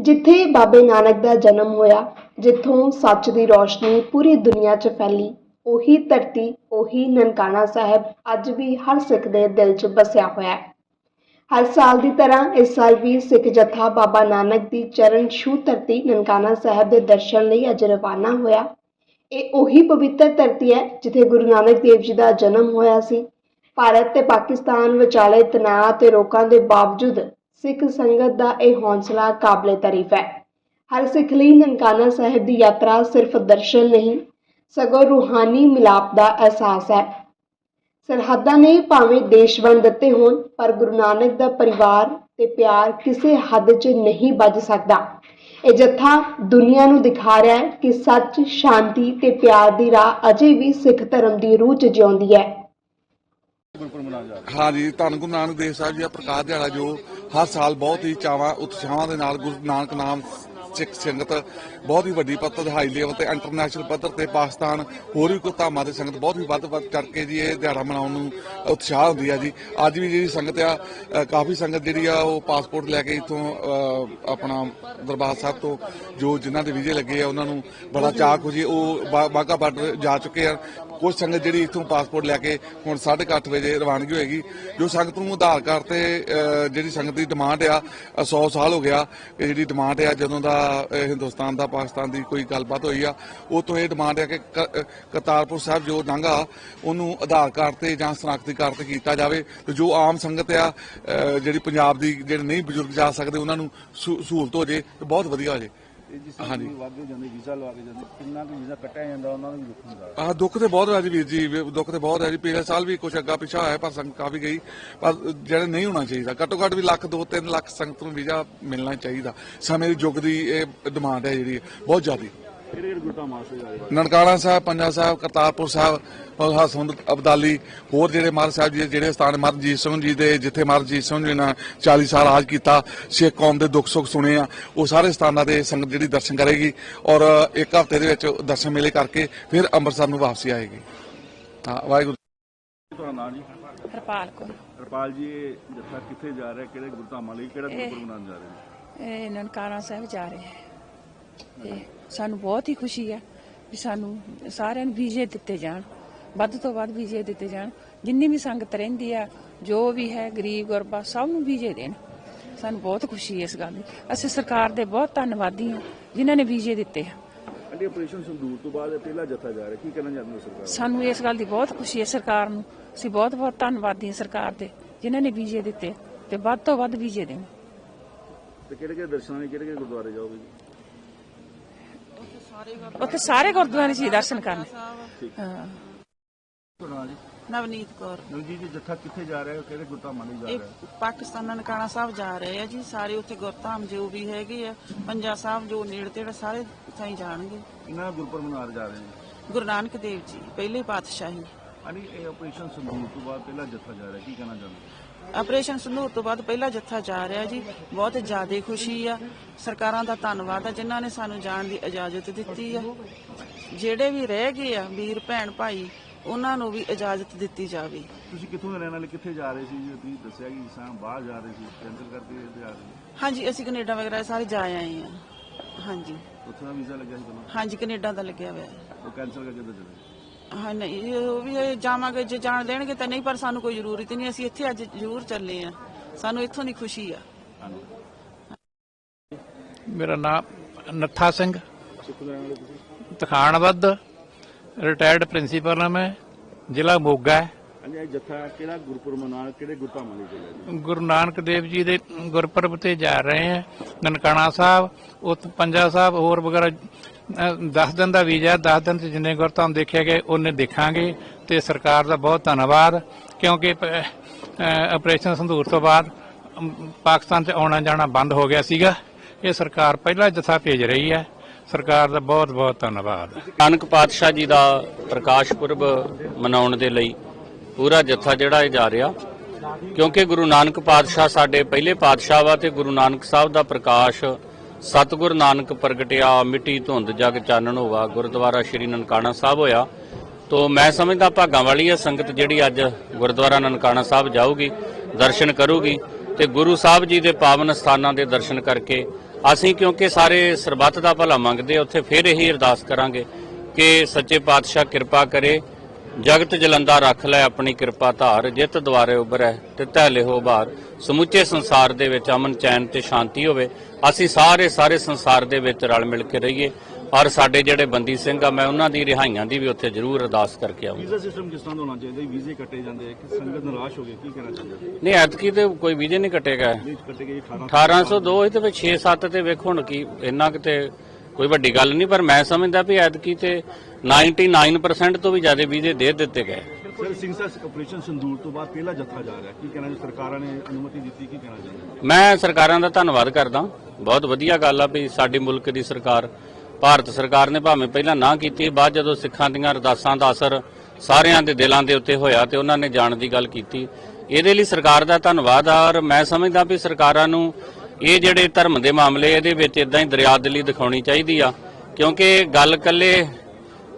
ਜਿੱਥੇ ਬਾਬੇ ਨਾਨਕ ਦਾ ਜਨਮ ਹੋਇਆ, ਜਿੱਥੋਂ ਸੱਚ ਦੀ ਰੋਸ਼ਨੀ ਪੂਰੀ ਦੁਨੀਆ 'ਚ ਫੈਲੀ, ਉਹੀ ਧਰਤੀ, ਉਹੀ ਨਨਕਾਣਾ ਸਾਹਿਬ ਅੱਜ ਵੀ ਹਰ ਸਿੱਖ ਦੇ ਦਿਲ 'ਚ ਵਸਿਆ ਹੋਇਆ ਹੈ। ਹਰ ਸਾਲ ਦੀ ਤਰ੍ਹਾਂ ਇਸ ਸਾਲ ਵੀ ਸਿੱਖ ਜਥਾ ਬਾਬਾ ਨਾਨਕ ਦੀ ਚਰਨ ਛੂਹ ਧਰਤੀ ਨਨਕਾਣਾ ਸਾਹਿਬ ਦੇ ਦਰਸ਼ਨ ਲਈ ਅੱਜ ਰਵਾਨਾ ਹੋਇਆ। ਇਹ ਉਹੀ ਪਵਿੱਤਰ ਧਰਤੀ ਹੈ ਜਿੱਥੇ ਗੁਰੂ ਨਾਨਕ ਦੇਵ ਜੀ ਦਾ ਜਨਮ ਹੋਇਆ ਸੀ। ਭਾਰਤ ਤੇ ਪਾਕਿਸਤਾਨ ਵਿਚਾਲੇ ਤਣਾਅ ਤੇ ਰੋਕਾਂ ਦੇ ਬਾਵਜੂਦ ਸਿੱਖ ਸੰਗਤ ਦਾ ਇਹ ਹੌਸਲਾ ਕਾਬਲੇ ਤਾਰੀਫ ਹੈ। ਹਰ ਸਿੱਖ ਲਈ ਨਨਕਾਣਾ ਸਾਹਿਬ ਦੀ ਯਾਤਰਾ ਸਿਰਫ ਦਰਸ਼ਨ ਨਹੀਂ, ਸਗੋਂ ਰੂਹਾਨੀ ਮਿਲਾਪ ਦਾ ਅਹਿਸਾਸ ਹੈ। ਸਰਹੱਦਾਂ ਨੇ ਭਾਵੇਂ ਦੇਸ਼ ਵੰਡ ਦਿੱਤੇ ਹੋਣ, ਪਰ ਗੁਰੂ ਨਾਨਕ ਦਾ ਪਰਿਵਾਰ ਤੇ ਪਿਆਰ ਕਿਸੇ ਹੱਦ 'ਚ ਨਹੀਂ ਵੱਜ ਸਕਦਾ। ਇਹ ਜੱਥਾ ਦੁਨੀਆ ਨੂੰ ਦਿਖਾ ਰਿਹਾ ਹੈ ਕਿ ਸੱਚ, ਸ਼ਾਂਤੀ ਤੇ ਪਿਆਰ ਦੀ ਰਾਹ ਅਜੇ ਵੀ ਸਿੱਖ ਧਰਮ ਦੀ ਰੂਹ 'ਚ ਜਿਉਂਦੀ ਹੈ। ਗੁਰਪੁਰਬ ਮਨਾਇਆ ਜਾ ਰਿਹਾ ਹਾਂਜੀ ਧੰਨ ਗੁਰੂ ਨਾਨਕ ਦੇਵ ਸਾਹਿਬ ਜੀ ਦਾ ਪ੍ਰਕਾਸ਼ ਦਿਹਾੜਾ ਜੋ ਹਰ ਸਾਲ ਬਹੁਤ ਹੀ ਚਾਵਾਂ ਉਤਸ਼ਾਹਾਂ ਦੇ ਨਾਲ ਗੁਰੂ ਨਾਨਕ ਨਾਮ ਸਿੱਖ ਸੰਗਤ ਬਹੁਤ ਹੀ ਵੱਡੀ ਪੱਧਰ ਤੇ ਹਾਈ ਲੈਵਲ ਤੇ ਇੰਟਰਨੈਸ਼ਨਲ ਪੱਧਰ ਤੇ ਪਾਕਿਸਤਾਨ ਹੋਰ ਵੀ ਕੋਈ ਧਾਮਾਂ ਦੇ ਸੰਗਤ ਬਹੁਤ ਹੀ ਵੱਧ ਵੱਧ ਕਰਕੇ ਜੀ ਇਹ ਦਿਹਾੜਾ ਮਨਾਉਣ ਨੂੰ ਉਤਸ਼ਾਹ ਹੁੰਦੀ ਆ ਜੀ। ਅੱਜ ਵੀ ਜਿਹੜੀ ਸੰਗਤ ਆ ਅ, ਕਾਫੀ ਸੰਗਤ ਜਿਹੜੀ ਆ ਉਹ ਪਾਸਪੋਰਟ ਲੈ ਕੇ ਇਥੋਂ ਆਪਣਾ ਦਰਬਾਰ ਸਾਹਿਬ ਤੋਂ ਜੋ ਜਿਨ੍ਹਾਂ ਦੇ ਵੀਜ਼ੇ ਲੱਗੇ ਆ ਉਹਨਾਂ ਨੂੰ ਬੜਾ ਚਾਅ ਖੁਸ਼ੀ ਉਹ ਬਾ- ਬਾਘਾ ਬਾਰਡਰ ਜਾ ਚੁੱਕੇ ਆ। ਕੁਝ ਸੰਗਤ ਜਿਹੜੀ ਇੱਥੋਂ ਪਾਸਪੋਰਟ ਲੈ ਕੇ ਹੁਣ 8:30 ਵਜੇ ਰਵਾਨਗੀ ਹੋਏਗੀ, ਜੋ ਸੰਗਤ ਨੂੰ ਆਧਾਰ ਕਾਰਡ ਤੇ ਜਿਹੜੀ ਸੰਗਤ ਦੀ ਡਿਮਾਂਡ ਆ 100 ਸਾਲ ਹੋ ਗਿਆ, ਇਹ ਜਿਹੜੀ ਡਿਮਾਂਡ ਆ, ਜਦੋਂ ਦਾ ਹਿੰਦੁਸਤਾਨ ਦਾ, ਪਾਕਿਸਤਾਨ ਦੀ ਕੋਈ ਗੱਲਬਾਤ ਹੋਈ ਆ ਉਹ ਤੋਂ ਇਹ ਡਿਮਾਂਡ ਆ ਕਿ ਕਰਤਾਰਪੁਰ ਸਾਹਿਬ ਜੋ ਲੰਘਾ ਉਹਨੂੰ ਆਧਾਰ ਕਾਰਡ ਤੇ ਜਾਂ ਸ਼ਨਾਖਤੀ ਕਾਰਡ ਤੇ ਕੀਤਾ ਜਾਵੇ, ਤੇ ਜੋ ਆਮ ਸੰਗਤ ਆ ਜਿਹੜੀ ਪੰਜਾਬ ਦੀ, ਜਿਹੜੇ ਨਹੀਂ ਬਜ਼ੁਰਗ ਜਾ ਸਕਦੇ, ਉਹਨਾਂ ਨੂੰ ਸਹੂ- ਸਹੂਲਤ ਹੋ ਜੇ, ਤੇ ਬਹੁਤ ਵਧੀਆ ਹੋ ਜੇ। ਜਿਸ ਹਾਂਜੀ। ਤਰ੍ਹਾਂ ਵਾਧੇ ਜਾਂਦੇ ਵੀਜ਼ਾ ਲਵਾ ਕੇ ਜਾਂਦੇ ਕਿੰਨਾ ਕੁ ਵੀਜ਼ਾ ਕੱਟਿਆ ਜਾਂਦਾ ਉਹਨਾਂ ਨੂੰ ਵੀ ਦੁੱਖ ਹੁੰਦਾ। ਆਹ ਦੁੱਖ ਤੇ ਬਹੁਤ ਹੈ ਜੀ ਵੀਰ ਜੀ ਦੁੱਖ ਤੇ ਬਹੁਤ ਹੈ ਜੀ ਪਿਛਲੇ ਸਾਲ ਵੀ ਕੁਛ ਅੱਗਾ ਪਿਛਾ ਹੋਇਆ ਪਰ ਸੰਗਤ ਕਾਫੀ ਗਈ। ਪਰ ਜਿਹੜਾ ਨਹੀਂ ਹੋਣਾ ਚਾਹੀਦਾ ਘੱਟੋ ਘੱਟ ਵੀ ਲੱਖ 2 3 ਲੱਖ ਸੰਗਤ ਨੂੰ ਵੀਜ਼ਾ ਮਿਲਣਾ ਚਾਹੀਦਾ। ਸਮੇਂ ਦੀ ਯੁੱਗ ਦੀ ਇਹ ਡਿਮਾਂਡ ਹੈ ਜਿਹੜੀ ਬਹੁਤ ਜ਼ਿਆਦੀ। ਕਿਹੜੇ ਕਿਹੜੇ ਗੁਰਤਾ ਮਾਸੇ ਜਾ ਰਹੇ ਨਨਕਾਣਾ ਸਾਹਿਬ ਪੰਜਾ ਸਾਹਿਬ ਕਰਤਾਰਪੁਰ ਸਾਹਿਬ ਹਸਮੁੰਦ ਅਬਦਾਲੀ ਹੋਰ ਜਿਹੜੇ ਮਹਾਰਾਜ ਸਾਹਿਬ ਜੀ ਜਿਹੜੇ ਸਥਾਨ ਮਹਾਰਾਜ ਜੀ ਸਿੰਘ ਜੀ ਦੇ ਜਿੱਥੇ ਮਹਾਰਾਜ ਜੀ ਸਿੰਘ ਜੀ ਨੇ 40 ਸਾਲ ਰਾਜ ਕੀਤਾ ਸਿੱਖ ਕੌਮ ਦੇ ਦੁੱਖ ਸੁੱਖ ਸੁਣੇ ਆ ਉਹ ਸਾਰੇ ਸਥਾਨਾਂ ਦੇ ਸੰਗਤ ਜਿਹੜੀ ਦਰਸ਼ਨ ਕਰੇਗੀ ਔਰ ਇੱਕ ਹਫ਼ਤੇ ਦੇ ਵਿੱਚ ਦਰਸ਼ਨ ਮੇਲੇ ਕਰਕੇ ਫਿਰ ਅੰਮ੍ਰਿਤਸਰ ਨੂੰ ਵਾਪਸੀ ਆਏਗੀ। ਹਾਂ ਵਾਹਿਗੁਰੂ ਤੁਹਾਡਾ ਨਾਮ ਜੀ? ਹਰਪਾਲ ਕੌਰ। ਹਰਪਾਲ ਜੀ ਇਹ ਜੱਥਾ ਕਿੱਥੇ ਜਾ ਰਿਹਾ ਕਿਹੜੇ ਗੁਰਧਾਮਾਂ ਲਈ ਕਿਹੜਾ ਗੁਰਪੁਰਬ ਮਨਾਉਣ ਜਾ ਰਹੇ ਨੇ? ਇਹ ਨਨਕਾਣਾ ਸਾਹਿਬ ਜਾ ਰਹੇ ਹੈ ਸਾਨੂੰ ਬਹੁਤ ਹੀ ਖੁਸ਼ੀ ਹੈ ਵੀ ਸਾਨੂੰ ਸਾਰਿਆਂ ਨੂੰ ਵੀਜ਼ੇ ਦਿੱਤੇ ਜਾਣ। ਵੱਧ ਤੋਂ ਵੱਧ ਵੀਜ਼ੇ ਦਿੱਤੇ ਜਾਣ। ਜਿੰਨੀ ਵੀ ਸੰਗਤ ਰਹਿੰਦੀ ਆ ਜੋ ਵੀ ਹੈ ਗਰੀਬ ਗੁਰਬਾ ਸਭ ਨੂੰ ਵੀਜ਼ੇ ਦੇਣ। ਸਾਨੂੰ ਬਹੁਤ ਖੁਸ਼ੀ ਹੈ ਇਸ ਗੱਲ ਦੀ। ਅਸੀਂ ਸਰਕਾਰ ਦੇ ਬਹੁਤ ਧੰਨਵਾਦੀ ਹਾਂ ਜਿਨ੍ਹਾਂ ਨੇ ਵੀਜ਼ੇ ਦਿੱਤੇ ਆ। ਅੰਡੀ ਆਪਰੇਸ਼ਨ ਸੰਦੂਰ ਤੋਂ ਬਾਅਦ ਪਹਿਲਾ ਜੱਥਾ ਜਾ ਰਿਹਾ। ਕੀ ਕਹਿਣਾ ਚਾਹੁੰਦੇ ਹੋ ਸਰਕਾਰ ਸਾਨੂੰ ਇਸ ਗੱਲ ਦੀ ਬਹੁਤ ਖੁਸ਼ੀ ਹੈ ਸਰਕਾਰ ਨੂੰ। ਅਸੀਂ ਬਹੁਤ ਬਹੁਤ ਧੰਨਵਾਦੀ ਹਾਂ ਸਰਕਾਰ ਦੇ ਜਿਨ੍ਹਾਂ ਨੇ ਵੀਜ਼ੇ ਦਿੱਤੇ ਤੇ ਵੱਧ ਤੋਂ ਵੱਧ ਵੀਜ਼ੇ ਦੇਣ। ਤੇ ਕਿਹੜੇ ਕਿਹੜੇ ਦਰਸ਼ਨਾਂ ਲਈ ਕਿਹੜੇ ਕਿਹੜੇ ਗੁਰਦੁਆਰੇ ਜਾਓਗੇ ਜੀ? ਉੱਥੇ ਸਾਰੇ ਗੁਰਦੁਆਰੇ ਜੀ ਦਰਸ਼ਨ ਕਰਨ। ਹਾਂ। ਨਵਨੀਤ ਕੌਰ। ਨਵਜੀਤ ਜੀ ਜੱਥਾ ਕਿੱਥੇ ਜਾ ਰਿਹਾ ਹੈ? ਕਿਹੜੇ ਗੁਰਧਾਮਾਂ ਲਈ ਜਾ ਰਿਹਾ ਹੈ? ਪਾਕਿਸਤਾਨ ਨਨਕਾਣਾ ਸਾਹਿਬ ਜਾ ਰਹੇ ਆ ਜੀ। ਸਾਰੇ ਉੱਥੇ ਗੁਰਧਾਮ ਜੋ ਵੀ ਹੈਗੇ ਆ ਪੰਜਾ ਸਾਹਿਬ ਜੋ ਨੇੜੇ ਤੇੜੇ ਸਾਰੇ ਥਾਈ ਜਾਣਗੇ। ਇਹਨਾਂ ਦਾ ਗੁਰਪੁਰਬ ਮਨਾਉਣ ਜਾ ਰਹੇ ਨੇ? ਗੁਰੂ ਨਾਨਕ ਦੇਵ ਜੀ ਪਹਿਲੇ ਪਾਤਸ਼ਾਹੀ। ਅਨੀ ਇਹ ਆਪਰੇਸ਼ਨ ਸੰਦੂਰ ਤੋਂ ਬਾਅਦ ਪਹਿਲਾ ਜੱਥਾ ਜਾ ਰਿਹਾ ਕੀ ਕਹਿਣਾ ਚਾਹੁੰਦੇ ਆਪਰੇਸ਼ਨ ਸੰਧੂਰ ਤੋਂ ਬਾਅਦ ਪਹਿਲਾ ਜੱਥਾ ਜਾ ਰਿਹਾ ਜੀ। ਬਹੁਤ ਜ਼ਿਆਦਾ ਖੁਸ਼ੀ ਆ। ਸਰਕਾਰਾਂ ਦਾ ਧੰਨਵਾਦ ਆ ਜਿਨ੍ਹਾਂ ਨੇ ਸਾਨੂੰ ਜਾਣ ਦੀ ਇਜਾਜ਼ਤ ਦਿੱਤੀ ਆ। ਜਿਹੜੇ ਵੀ ਰਹਿ ਗਏ ਆ ਵੀਰ ਭੈਣ ਭਾਈ ਉਹਨਾਂ ਨੂੰ ਵੀ ਇਜਾਜ਼ਤ ਦਿੱਤੀ ਜਾਵੇ। ਤੁਸੀਂ ਕਿੱਥੋਂ ਦੇ ਰਹਿਣ ਵਾਲੇ ਕਿੱਥੇ ਜਾ ਰਹੇ ਸੀ ਜੀ? ਤੁਸੀਂ ਦੱਸਿਆ ਕਿ ਸਾਂ ਬਾਹਰ ਜਾ ਰਹੇ ਸੀ ਕੈਂਸਲ ਕਰਕੇ ਜਾ ਰਹੇ ਸੀ। ਹਾਂਜੀ ਅਸੀਂ ਕੈਨੇਡਾ ਵਗੈਰਾ ਸਾਰੇ ਜਾ ਆਏ ਆ। ਹਾਂਜੀ। ਉੱਥੇ ਦਾ ਵੀਜ਼ਾ ਲੱਗਿਆ ਸੀ ਤੁਹਾਨੂੰ? ਹਾਂਜੀ ਕੈਨੇਡਾ ਦਾ ਲੱਗਿਆ ਹੋਇਆ। ਹੈ ਉਹ ਕੈਂਸਲ ਕਰਕੇ ਇੱਧਰ ਚਲੇ ਹਾਂ, ਨਹੀਂ ਉਹ ਵੀ ਇਹ ਜਾਵਾਂਗੇ, ਜੇ ਜਾਣ ਦੇਣਗੇ ਤਾਂ ਨਹੀਂ, ਪਰ ਸਾਨੂੰ ਕੋਈ ਜ਼ਰੂਰਤ ਨਹੀਂ, ਅਸੀਂ ਇੱਥੇ ਅੱਜ ਜ਼ਰੂਰ ਚੱਲੇ ਆ ਸਾਨੂੰ ਇੱਥੋਂ ਦੀ ਖੁਸ਼ੀ ਆ। ਮੇਰਾ ਨਾਮ ਨੱਥਾ ਸਿੰਘ। ਕਿੱਥੋਂ ਰਿਟਾਇਰਡ ਪ੍ਰਿੰਸੀਪਲ ਹਾਂ ਮੈਂ, ਜ਼ਿਲ੍ਹਾ ਮੋਗਾ ਹੈ। ਹਾਂਜੀ ਇਹ ਜੱਥਾ ਕਿਹੜਾ ਗੁਰਪੁਰਬ ਮਨਾਉਣ ਕਿਹੜੇ ਗੁਰਧਾਮਾਂ ਲਈ ਚੱਲਿਆ ਜੀ? ਗੁਰੂ ਨਾਨਕ ਦੇਵ ਜੀ ਦੇ ਗੁਰਪੁਰਬ ਤੇ ਜਾ ਰਹੇ ਹਾਂ। ਨਨਕਾਣਾ ਸਾਹਿਬ ਉਤ ਪੰਜਾ ਸਾਹਿਬ ਹੋਰ ਵਗੈਰਾ 10 ਦਿਨ ਦਾ ਵੀਜ਼ਾ 10 ਦਿਨ ਚ ਜਿੰਨੇ ਗੁਰਧਾਮ ਦੇਖੇ ਗਏ ਉਹਨੇ ਦੇਖਾਂਗੇ। ਤੇ ਸਰਕਾਰ ਦਾ ਬਹੁਤ ਧੰਨਵਾਦ ਕਿਉਂਕਿ ਪ- ਅਹ ਆਪਰੇਸ਼ਨ ਸੰਧੂਰ ਤੋਂ ਬਾਅਦ ਅਮ, ਪਾਕਿਸਤਾਨ ਚ ਆਉਣਾ ਜਾਣਾ ਬੰਦ ਹੋ ਗਿਆ ਸੀਗਾ। ਇਹ ਸਰਕਾਰ ਪਹਿਲਾ ਜਥਾ ਭੇਜ ਰਹੀ ਹੈ। ਸਰਕਾਰ ਦਾ ਬਹੁਤ ਬਹੁਤ ਧੰਨਵਾਦ। ਨਾਨਕ ਪਾਤਸ਼ਾਹ ਜੀ ਦਾ ਪ੍ਰਕਾਸ਼ ਪੁਰਬ ਮਨਾਉਣ ਦੇ ਲਈ ਪੂਰਾ ਜੱਥਾ ਜਿਹੜਾ ਇਹ ਜਾ ਰਿਹਾ, ਕਿਉਂਕਿ ਗੁਰੂ ਨਾਨਕ ਪਾਤਸ਼ਾਹ ਸਾਡੇ ਪਹਿਲੇ ਪਾਤਸ਼ਾਹ ਵਾ ਤੇ ਗੁਰੂ ਨਾਨਕ ਸਾਹਿਬ ਦਾ ਪ੍ਰਕਾਸ਼ ਸਤਿਗੁਰ ਨਾਨਕ ਪ੍ਰਗਟਿਆ ਮਿੱਟੀ ਧੁੰਦ ਜਗ ਚਾਨਣ ਹੋਵਾ, ਗੁਰਦੁਆਰਾ ਸ਼੍ਰੀ ਨਨਕਾਣਾ ਸਾਹਿਬ ਹੋਇਆ। ਤੋ ਮੈਂ ਸਮਝਦਾ ਭਾਗਾਂ ਵਾਲੀ ਹੈ ਸੰਗਤ ਜਿਹੜੀ ਅੱਜ ਗੁਰਦੁਆਰਾ ਨਨਕਾਣਾ ਸਾਹਿਬ ਜਾਊਗੀ, ਦਰਸ਼ਨ ਕਰੂਗੀ ਤੇ ਗੁਰੂ ਸਾਹਿਬ ਜੀ ਦੇ ਪਾਵਨ ਸਥਾਨਾਂ ਦੇ ਦਰਸ਼ਨ ਕਰਕੇ ਅਸੀਂ ਕਿਉਂਕਿ ਸਾਰੇ ਸਰਬੱਤ ਦਾ ਭਲਾ ਮੰਗਦੇ ਉੱਥੇ ਫਿਰ ਇਹੀ ਅਰਦਾਸ ਕਰਾਂਗੇ ਕਿ ਸੱਚੇ ਪਾਤਸ਼ਾਹ ਕਿਰਪਾ ਕਰੇ ਜਗਤ ਜਲੰਦਾ ਰੱਖ ਲੈ ਆਪਣੀ ਕਿਰਪਾ ਧਾਰ ਜਿਤ ਦੁਆਰੇ ਉਬਰੈ ਤੇ ਧੈਲੇ ਹੋ ਬਾਹਰ। ਸਮੁੱਚੇ ਸੰਸਾਰ ਦੇ ਵਿੱਚ ਅਮਨ ਚੈਨ ਤੇ ਸ਼ਾਂਤੀ ਹੋਵੇ। ਅਸੀਂ ਸਾਰੇ ਸਾਰੇ ਸੰਸਾਰ ਦੇ ਵਿੱਚ ਰਲ ਮਿਲ ਕੇ ਰਹੀਏ। ਔਰ ਸਾਡੇ ਜਿਹੜੇ ਬੰਦੀ ਸਿੰਘ ਆ ਮੈਂ ਉਹਨਾਂ ਦੀ ਰਿਹਾਈਆਂ ਦੀ ਵੀ ਉੱਥੇ ਜ਼ਰੂਰ ਅਰਦਾਸ ਕਰਕੇ ਆਉਂਗਾ ਵੀਜ਼ਾ ਸਿਸਟਮ ਕਿਸ ਤਰ੍ਹਾਂ ਦਾ ਹੋਣਾ ਚਾਹੀਦਾ ਵੀਜ਼ੇ ਕੱਟੇ ਜਾਂਦੇ ਕਿ ਸੰਗਤ ਨਿਰਾਸ਼ ਹੋ ਗਈ ਕੀ ਕਹਿਣਾ ਚਾਹੁੰਦੇ ਨਹੀਂ ਐਤਕੀ ਤੇ ਕੋਈ ਵੀਜ਼ੇ ਨਹੀਂ ਕੱਟੇਗਾ ਨਹੀਂ ਕੱਟੇ ਗਏ 18 1802 ਇਹ ਤੇ 6 7 ਤੇ ਵੇਖੋ ਹੁਣ ਕੀ ਇੰਨਾ ਕਿਤੇ ਕੋਈ ਵੱਡੀ ਗੱਲ ਨਹੀਂ ਪਰ ਮੈਂ ਸਮਝਦਾ ਵੀ ਐਤਕੀ ਤੇ 99% ਤੋਂ ਵੀ ਜ਼ਿਆਦਾ ਵੀਜ਼ੇ ਦੇ ਦਿੱਤੇ ਗਏ। ਸਰ ਸਿੰਘ ਸਾਹਿਬ ਆਪਰੇਸ਼ਨ ਸੰਦੂਰ ਤੋਂ ਬਾਅਦ ਪਹਿਲਾ ਜੱਥਾ ਜਾ ਰਿਹਾ। ਕੀ ਕਹਿਣਾ ਜੀ? ਸਰਕਾਰਾਂ ਨੇ ਅਨੁਮਤੀ ਦਿੱਤੀ ਕੀ ਕਹਿਣਾ ਚਾਹੁੰਦੇ ਮੈਂ ਸਰਕਾਰਾਂ ਦਾ ਧੰਨਵਾਦ ਕਰਦਾ। ਬਹੁਤ ਵਧੀਆ ਗੱਲ ਆ ਵੀ ਸਾਡੇ ਮੁਲਕ ਦੀ ਸਰਕਾਰ ਭਾਰਤ ਸਰਕਾਰ ਨੇ ਭਾਵੇਂ ਪਹਿਲਾਂ ਨਾ ਕੀਤੀ ਬਾਅਦ ਜਦੋਂ ਸਿੱਖਾਂ ਦੀਆਂ ਅਰਦਾਸਾਂ ਦਾ ਅਸਰ ਸਾਰਿਆਂ ਦੇ ਦਿਲਾਂ ਦੇ ਉੱਤੇ ਹੋਇਆ ਤੇ ਉਹਨਾਂ ਨੇ ਜਾਣ ਦੀ ਗੱਲ ਕੀਤੀ। ਇਹਦੇ ਲਈ ਸਰਕਾਰ ਦਾ ਧੰਨਵਾਦ ਆ ਔਰ ਮੈਂ ਸਮਝਦਾ ਵੀ ਸਰਕਾਰਾਂ ਨੂੰ ਇਹ ਜਿਹੜੇ ਧਰਮ ਦੇ ਮਾਮਲੇ, ਇਹਦੇ ਵਿੱਚ ਇਦਾਂ ਹੀ ਦਰਿਆਦਲੀ ਦਿਖਾਉਣੀ ਚਾਹੀਦੀ ਆ। ਕਿਉਂਕਿ ਗੱਲ ਕੱਲੇ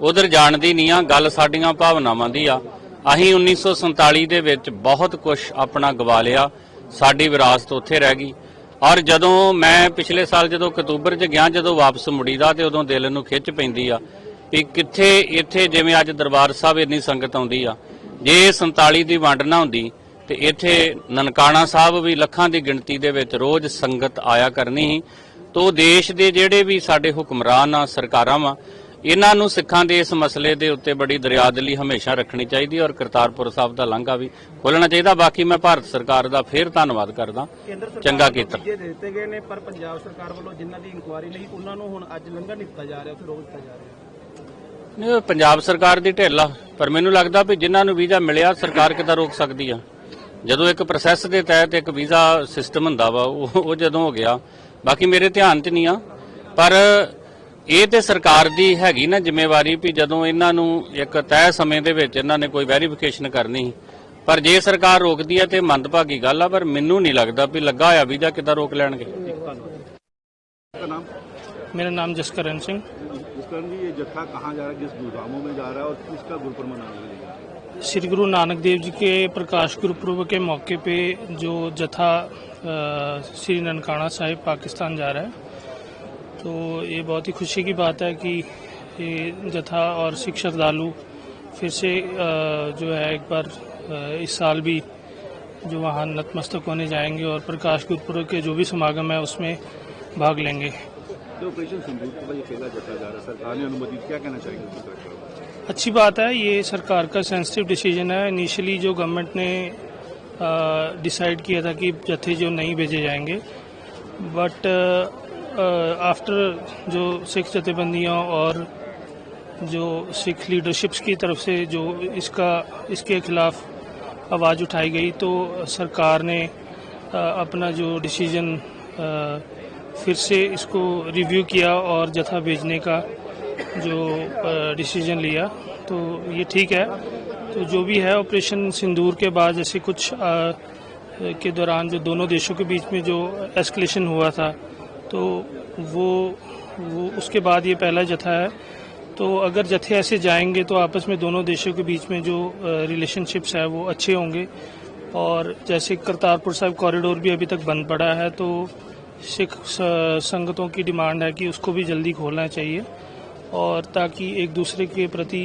ਉਧਰ ਜਾਣ ਦੀ ਨਹੀਂ ਆ, ਗੱਲ ਸਾਡੀਆਂ ਭਾਵਨਾਵਾਂ ਦੀ ਆ। ਅਸੀਂ 1947 ਦੇ ਵਿੱਚ ਬਹੁਤ ਕੁਝ ਆਪਣਾ ਗਵਾ ਲਿਆ, ਸਾਡੀ ਵਿਰਾਸਤ ਉੱਥੇ ਰਹਿ ਗਈ। ਔਰ ਜਦੋਂ ਮੈਂ ਪਿਛਲੇ ਸਾਲ ਜਦੋਂ ਅਕਤੂਬਰ 'ਚ ਗਿਆ, ਜਦੋਂ ਵਾਪਸ ਮੁੜੀਦਾ ਤੇ ਉਦੋਂ ਦਿਲ ਨੂੰ ਖਿੱਚ ਪੈਂਦੀ ਆ ਵੀ ਕਿੱਥੇ, ਇੱਥੇ ਜਿਵੇਂ ਅੱਜ ਦਰਬਾਰ ਸਾਹਿਬ ਇੰਨੀ ਸੰਗਤ ਆਉਂਦੀ ਆ। ਜੇ 47 ਦੀ ਵੰਡ ਨਾ ਹੁੰਦੀ ਤੇ ਇੱਥੇ ਨਨਕਾਣਾ ਸਾਹਿਬ ਵੀ ਲੱਖਾਂ ਦੀ ਗਿਣਤੀ ਦੇ ਵਿੱਚ ਰੋਜ਼ ਸੰਗਤ ਆਇਆ ਕਰਨੀ ਸੀ। ਤੋ ਦੇਸ਼ ਦੇ ਜਿਹੜੇ ਵੀ ਸਾਡੇ ਹੁਕਮਰਾਨ ਆ ਸਰਕਾਰਾਂ ਵਾ ਇਹਨਾਂ ਨੂੰ ਸਿੱਖਾਂ ਦੇ ਇਸ ਮਸਲੇ ਦੇ ਉੱਤੇ ਬੜੀ ਦਰਿਆਦਲੀ ਹਮੇਸ਼ਾ ਰੱਖਣੀ ਚਾਹੀਦੀ ਹੈ ਔਰ ਕਰਤਾਰਪੁਰ ਸਾਹਿਬ ਦਾ ਲਾਂਘਾ ਵੀ ਖੋਲਣਾ ਚਾਹੀਦਾ। ਬਾਕੀ ਮੈਂ ਭਾਰਤ ਸਰਕਾਰ ਦਾ ਫੇਰ ਧੰਨਵਾਦ ਕਰਦਾ। ਚੰਗਾ ਕੀਤਾ। ਜੇ ਦਿੱਤੇ ਗਏ ਨੇ ਪਰ ਪੰਜਾਬ ਸਰਕਾਰ ਵੱਲੋਂ ਜਿਨ੍ਹਾਂ ਦੀ ਇਨਕੁਆਇਰੀ ਲਈ ਉਹਨਾਂ ਨੂੰ ਹੁਣ ਅੱਜ ਲੰਘਣ ਨਹੀਂ ਦਿੱਤਾ ਜਾ ਰਿਹਾ ਉੱਥੇ ਰੋਕ ਦਿੱਤਾ ਜਾ ਰਿਹਾ। ਨਹੀਂ ਪੰਜਾਬ ਸਰਕਾਰ ਦੀ ਢਿੱਲ ਆ ਪਰ ਮੈਨੂੰ ਲੱਗਦਾ ਵੀ ਜਿਨ੍ਹਾਂ ਨੂੰ ਵੀਜ਼ਾ ਮਿਲਿਆ ਸਰਕਾਰ ਕਿੱਦਾਂ ਰੋਕ ਸਕਦੀ ਆ? ਜਦੋਂ ਇੱਕ ਪ੍ਰੋਸੈਸ ਦੇ ਤਹਿਤ ਇੱਕ ਵੀਜ਼ਾ ਸਿਸਟਮ ਹੁੰਦਾ ਵਾ ਉਹ ਜਦੋਂ ਹੋ ਗਿਆ। ਬਾਕੀ ਮੇਰੇ ਧਿਆਨ 'ਚ ਨਹੀਂ ਆ। ਪਰ ਇਹ ਤੇ ਸਰਕਾਰ ਦੀ ਹੈਗੀ ਨਾ ਜ਼ਿੰਮੇਵਾਰੀ ਵੀ ਜਦੋਂ ਇਹਨਾਂ ਨੂੰ ਇੱਕ ਤੈਅ ਸਮੇਂ ਦੇ ਵਿੱਚ ਇਹਨਾਂ ਨੇ ਕੋਈ ਵੈਰੀਫਿਕੇਸ਼ਨ ਕਰਨੀ ਪਰ ਜੇ ਸਰਕਾਰ ਰੋਕਦੀ ਹੈ ਤੇ ਮੰਦਭਾਗੀ ਗੱਲ ਆ ਪਰ ਮੈਨੂੰ ਨਹੀਂ ਲੱਗਦਾ ਵੀ ਲੱਗਾ ਹੋਇਆ ਵੀਜ਼ਾ ਕਿੱਦਾਂ ਰੋਕ ਲੈਣਗੇ। ਮੇਰਾ ਨਾਮ ਜਸਕਰਨ ਸਿੰਘ। ਜਸਕਰਨ ਜੀ ਇਹ ਜੱਥਾ ਕਹਾਂ ਜਾ ਰਿਹਾ ਕਿਸ ਗੁਰਦਾਮੋਂ ਮੇ ਜਾ ਰਿਹਾ ਔਰ ਕਿਸ ਦਾ ਗੁਰਪੁਰਬ ਮਨਾਉਣ ਲਈ गुरुपुर श्री गुरु नानक देव जी के प्रकाश गुरुपुर्व के मौके पे जो जथा श्री ननकाना साहिब पाकिस्तान जा रहा है। तो ये बहुत ही खुशी की बात है कि ये जथा और सिख श्रद्धालु फिर से जो है एक बार इस साल भी जो वहाँ नतमस्तक होने जाएँगे और प्रकाश गुरुपुर्व के जो भी समागम है उसमें भाग लेंगे। तो जा रहा सरकार ने अनुमति, क्या कहना चाहेंगे? अच्छी बात है, ये सरकार का सेंसिटिव डिसीज़न है। इनिशियली जो गवर्नमेंट ने डिसाइड किया था कि जत्थे जो नहीं भेजे जाएँगे। बट आफ्टर जो सिख जथेबंदियों और जो सिख लीडरशिप्स की तरफ़ से जो इसका, इसके खिलाफ आवाज़ उठाई गई तो सरकार ने अपना जो डिसीज़न फिर से इसको रिव्यू किया और जत्था भेजने का जो डिसीज़न लिया तो ये ठीक है। तो जो भी है ऑपरेशन सिंदूर के बाद जैसे कुछ अ, के दौरान जो दोनों देशों के बीच में जो एस्केलेशन हुआ था तो वो वो उसके बाद ये पहला जत्था है। तो अगर जत्थे ऐसे जाएँगे तो आपस में दोनों देशों के बीच में जो रिलेशनशिप्स है वो अच्छे होंगे। और जैसे करतारपुर साहिब कॉरिडोर भी अभी तक बंद पड़ा है तो सिख संगतों की डिमांड है कि उसको भी जल्दी खोलना चाहिए। और ताकि एक दूसरे के प्रति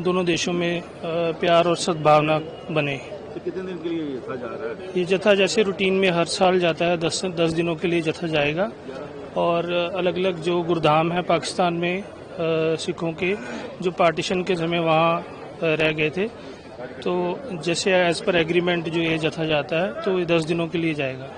दोनों देशों में प्यार और सद्भावना बने। तो कितने दिन के लिए ये जत्था जा रहा है? ये जत्था जैसे रूटीन में हर साल जाता है दस दस दिनों के लिए जत्था जाएगा। और अलग अलग जो गुरुधाम है पाकिस्तान में सिखों के जो पार्टीशन के समय वहाँ रह गए थे तो जैसे एज पर एग्रीमेंट जो ये जत्था जाता है तो ये दस दिनों के लिए जाएगा।